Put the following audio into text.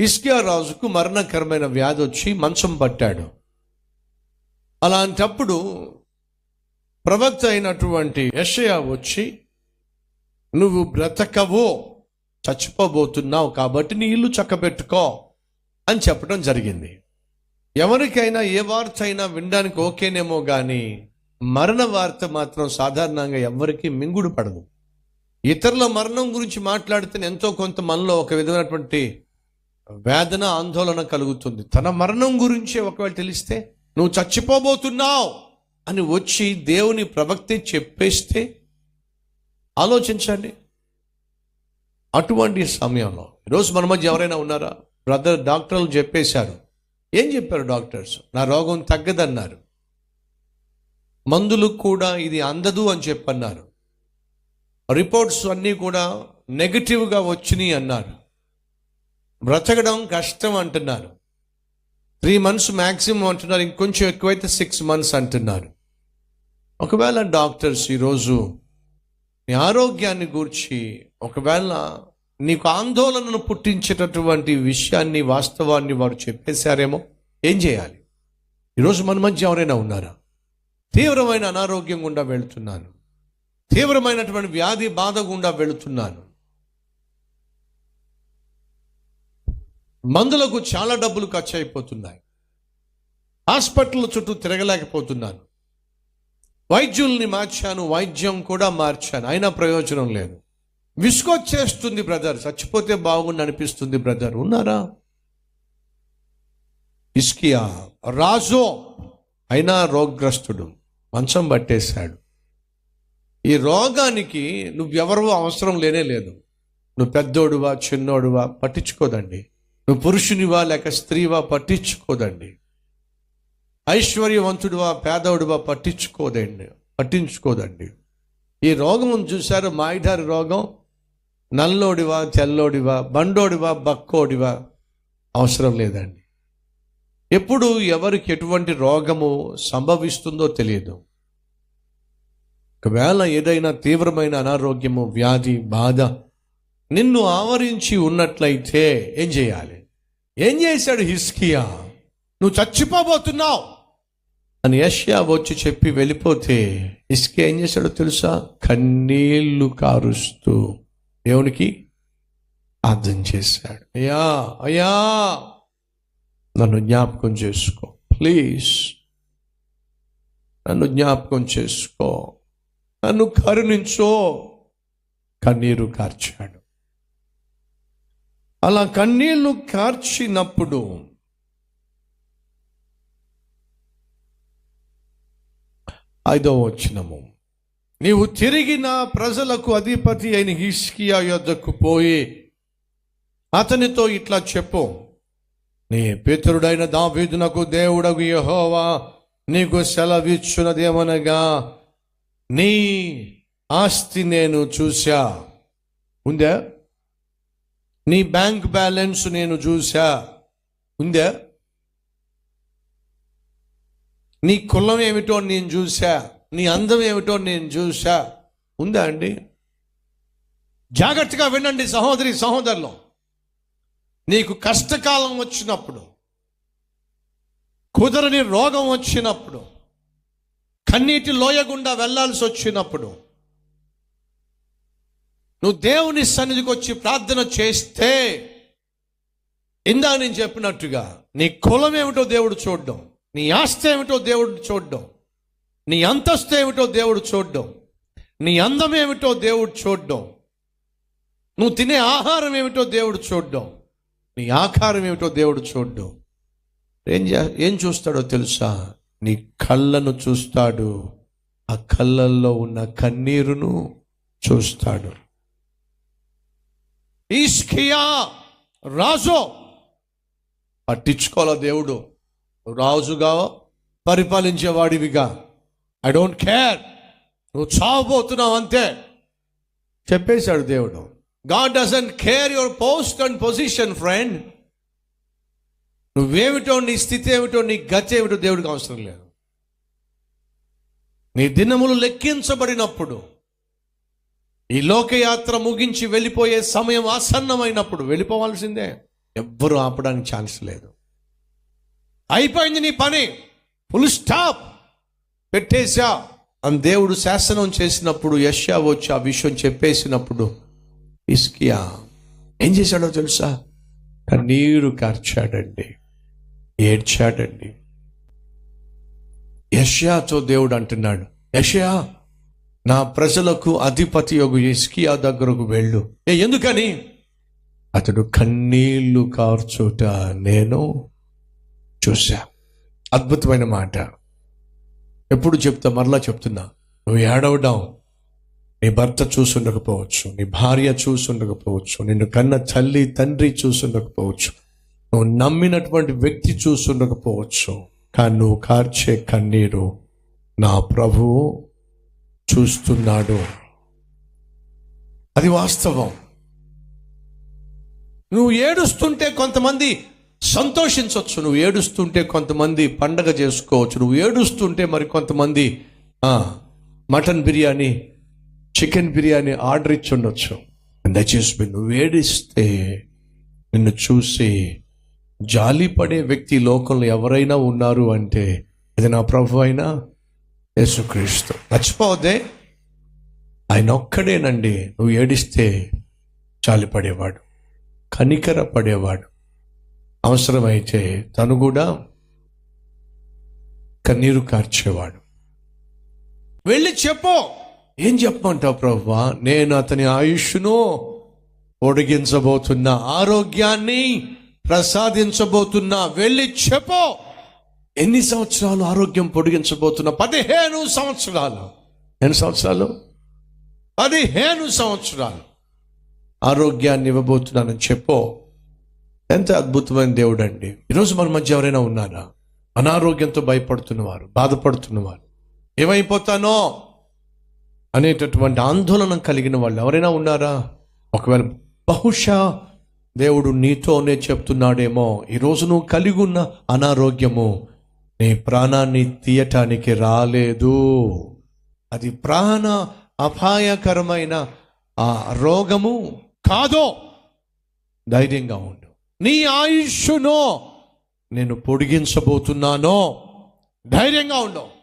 ఇస్కియా రాజుకు మరణకరమైన వ్యాధి వచ్చి మంచం పట్టాడు. అలాంటప్పుడు ప్రవక్త అయినటువంటి యషయా వచ్చి నువ్వు బ్రతకవో చచ్చిపోబోతున్నావు కాబట్టి నీ ఇల్లు చక్కబెట్టుకో అని చెప్పడం జరిగింది. ఎవరికైనా ఏ వార్త అయినా వినడానికి ఓకేనేమో కానీ మరణ వార్త మాత్రం సాధారణంగా ఎవరికి మింగుడు పడదు. ఇతరుల మరణం గురించి మాట్లాడితే ఎంతో కొంత మనలో ఒక విధమైనటువంటి వేదన ఆందోళన కలుగుతుంది. తన మరణం గురించి ఒకవేళ తెలిస్తే నువ్వు చచ్చిపోబోతున్నావు అని వచ్చి దేవుని ప్రవక్తి చెప్పేస్తే ఆలోచించండి. అటువంటి సమయంలో ఈరోజు మన మధ్య ఎవరైనా ఉన్నారా? బ్రదర్ డాక్టర్లు చెప్పేశారు. ఏం చెప్పారు డాక్టర్స్? నా రోగం తగ్గదన్నారు. మందులు కూడా ఇది అందదు అని చెప్పన్నారు. రిపోర్ట్స్ అన్నీ కూడా నెగటివ్గా వచ్చినాయి అన్నారు. బ్రతకడం కష్టం అంటున్నారు. త్రీ మంత్స్ మ్యాక్సిమం అంటున్నారు. ఇంకొంచెం ఎక్కువైతే సిక్స్ మంత్స్ అంటున్నారు. ఒకవేళ డాక్టర్స్ ఈరోజు నీ ఆరోగ్యాన్ని గూర్చి ఒకవేళ నీకు ఆందోళనను పుట్టించేటటువంటి విషయాన్ని వాస్తవాన్ని వారు చెప్పేశారేమో ఏం చేయాలి? ఈరోజు మన మధ్య ఎవరైనా ఉన్నారా? తీవ్రమైన అనారోగ్యం గుండా వెళుతున్నాను. తీవ్రమైనటువంటి వ్యాధి బాధ గుండా వెళుతున్నాను. మందులకు చాలా డబ్బులు ఖర్చు అయిపోతున్నాయి. హాస్పిటల్ చుట్టూ తిరగలేకపోతున్నాను. వైద్యుల్ని మార్చాను వైద్యం కూడా మార్చాను. అయినా ప్రయోజనం లేదు. విసుకొచ్చేస్తుంది బ్రదర్. చచ్చిపోతే బాగుండి అనిపిస్తుంది బ్రదర్. ఉన్నారా? ఇస్కియా రాజో అయినా రోగ్రస్తుడు. మంచం పట్టేశాడు. ఈ రోగానికి నువ్వెవరో అవసరం లేనే లేదు. నువ్వు పెద్దోడువా చిన్నోడువా పట్టించుకోదండి. నువ్వు పురుషునివా లేక స్త్రీవా పట్టించుకోదండి. ఐశ్వర్యవంతుడివా పేదవుడివా పట్టించుకోదండి పట్టించుకోదండి. ఈ రోగం చూశారు మాయిదారి రోగం నల్లోడివా తెల్లోడివా బండోడివా బక్కోడివా అవసరం లేదండి. ఎప్పుడు ఎవరికి ఎటువంటి రోగము సంభవిస్తుందో తెలియదు. ఒకవేళ ఏదైనా తీవ్రమైన అనారోగ్యము వ్యాధి బాధ నిన్ను ఆవరించి ఉన్నట్లయితే ఏం చేయాలి? ఏం చేశాడు హిస్కియా నువ్వు చచ్చిపోబోతున్నావు. అని యష్యా వచ్చి చెప్పి వెళ్ళిపోతే ఇస్కే ఏం చేశాడో తెలుసా? కన్నీళ్ళు కారుస్తూ దేవునికి అర్థం చేశాడు. అయ్యా అయ్యా నన్ను జ్ఞాపకం చేసుకో ప్లీజ్. నన్ను జ్ఞాపకం చేసుకో. నన్ను కరుణించో. కన్నీరు కార్చాడు. అలా కన్నీళ్ళు కార్చినప్పుడు ఐదవ వచ్చినము నీవు తిరిగి నా ప్రజలకు అధిపతి అయిన హిస్కియా యొద్దకు పోయి అతనితో ఇట్లా చెప్పు. నీ పితరుడైన దావీదునకు దేవుడగు యహోవా నీకు సెలవిచ్చున్నదేమనగా నీ ఆస్తి నేను చూశా. ఉందా? నీ బ్యాంక్ బ్యాలెన్స్ నేను చూశా. ఉందా? నీ కులం ఏమిటో నేను చూశా. నీ అందం ఏమిటో నేను చూశా. ఉందా అండి? జాగ్రత్తగా వినండి సహోదరి సహోదరులు. నీకు కష్టకాలం వచ్చినప్పుడు కుదరని రోగం వచ్చినప్పుడు కన్నీటి లోయ గుండా వెళ్ళాల్సి వచ్చినప్పుడు నువ్వు దేవుని సన్నిధికి వచ్చి ప్రార్థన చేస్తే ఇందా నేను చెప్పినట్టుగా నీ కులం ఏమిటో దేవుడు చూడడం నీ ఆస్తి ఏమిటో దేవుడు చూడడం నీ అంతస్తు ఏమిటో దేవుడు చూడడం నీ అందం ఏమిటో దేవుడు చూడడం నువ్వు తినే ఆహారం ఏమిటో దేవుడు చూడడం నీ ఆకారం ఏమిటో దేవుడు చూడడం. ఏం ఏం చూస్తాడో తెలుసా? నీ కళ్ళను చూస్తాడు ఆ కళ్ళల్లో ఉన్న కన్నీరును చూస్తాడు. ఈస్కియా రాజు. పట్టించుకోవాల దేవుడు? రాజుగా పరిపాలించేవాడివిగా. ఐ డోంట్ కేర్ నువ్వు చావబోతున్నావు అంతే. చెప్పేశాడు దేవుడు. God doesn't care your post and position friend నువ్వేమిటో నీ స్థితి ఏమిటో నీ గతి ఏమిటో దేవుడికి అవసరం లేదు. నీ దినములు లెక్కించబడినప్పుడు ఈ లోకయాత్ర ముగించి వెళ్ళిపోయే సమయం ఆసన్నమైనప్పుడు వెళ్ళిపోవాల్సిందే. ఎవ్వరూ ఆపడానికి ఛాన్స్ లేదు. అయిపోయింది నీ పని. ఫుల్ స్టాప్ పెట్టేశా. అని దేవుడు శాసనం చేసినప్పుడు యష్యా వచ్చి ఆ విషయం చెప్పేసినప్పుడు ఇస్కియా ఏం చేశాడో తెలుసా? కన్నీరు కార్చాడండి. ఏడ్చాడండి. యష్యాతో దేవుడు అంటున్నాడు యష్యా నా ప్రజలకు అధిపతి యొక్క ఇస్కియా దగ్గరకు వెళ్ళు. ఏ ఎందుకని? అతడు కన్నీళ్ళు కార్చోట నేను చూశా. అద్భుతమైన మాట. ఎప్పుడు చెప్తా మరలా చెప్తున్నా. నువ్వు ఏడవడం. నీ భర్త చూసుండకపోవచ్చు నీ భార్య చూసుండకపోవచ్చు నిన్ను కన్న తల్లి తండ్రి చూసుండకపోవచ్చు. నువ్వు నమ్మినటువంటి వ్యక్తి చూసుండకపోవచ్చు. కానీ నువ్వు కార్చే కన్నీరు నా ప్రభువు. చూస్తున్నాడు. అది వాస్తవం. నువ్వు ఏడుస్తుంటే కొంతమంది సంతోషించవచ్చు నువ్వు ఏడుస్తుంటే కొంతమంది పండగ చేసుకోవచ్చు నువ్వు ఏడుస్తుంటే మరి కొంతమంది mutton biryani chicken biryani order ఇచ్చి ఉండొచ్చు. దయచేసి నువ్వు ఏడిస్తే నిన్ను చూసి జాలి పడే వ్యక్తి లోకంలో ఎవరైనా ఉన్నారు అంటే ఇది నా ప్రభు అయినా యేసుక్రీస్తు. మర్చిపోవద్దే. ఆయన ఒక్కడేనండి. నువ్వు ఏడిస్తే చాలిపడేవాడు కనికర పడేవాడు అవసరమైతే తను కూడా కన్నీరు కార్చేవాడు. వెళ్ళి చెప్పు. ఏం చెప్పమంటావు ప్రవ్వా? నేను అతని ఆయుష్ను పొడిగించబోతున్నా ఆరోగ్యాన్ని ప్రసాదించబోతున్నా. వెళ్ళి చెప్పు. ఎన్ని సంవత్సరాలు ఆరోగ్యం పొడిగించబోతున్నా పదిహేను సంవత్సరాలు? ఎన్ని సంవత్సరాలు? పదిహేను సంవత్సరాలు ఆరోగ్యాన్ని ఇవ్వబోతున్నానని చెప్పు. ఎంత అద్భుతమైన దేవుడు అండి ఈరోజు మన మధ్య ఎవరైనా ఉన్నారా? అనారోగ్యంతో భయపడుతున్నవారు బాధపడుతున్నవారు. ఏమైపోతానో అనేటటువంటి ఆందోళన కలిగిన వాళ్ళు ఎవరైనా ఉన్నారా? ఒకవేళ బహుశా దేవుడు నీతోనే చెప్తున్నాడేమో. ఈరోజు నువ్వు కలిగి ఉన్న అనారోగ్యము నీ ప్రాణాన్ని తీయటానికి రాలేదు. అది ప్రాణ అపాయకరమైన ఆ రోగము కాదో ధైర్యంగా ఉండు. నీ ఆయుష్ను నేను పొడిగించబోతున్నానో ధైర్యంగా ఉండు.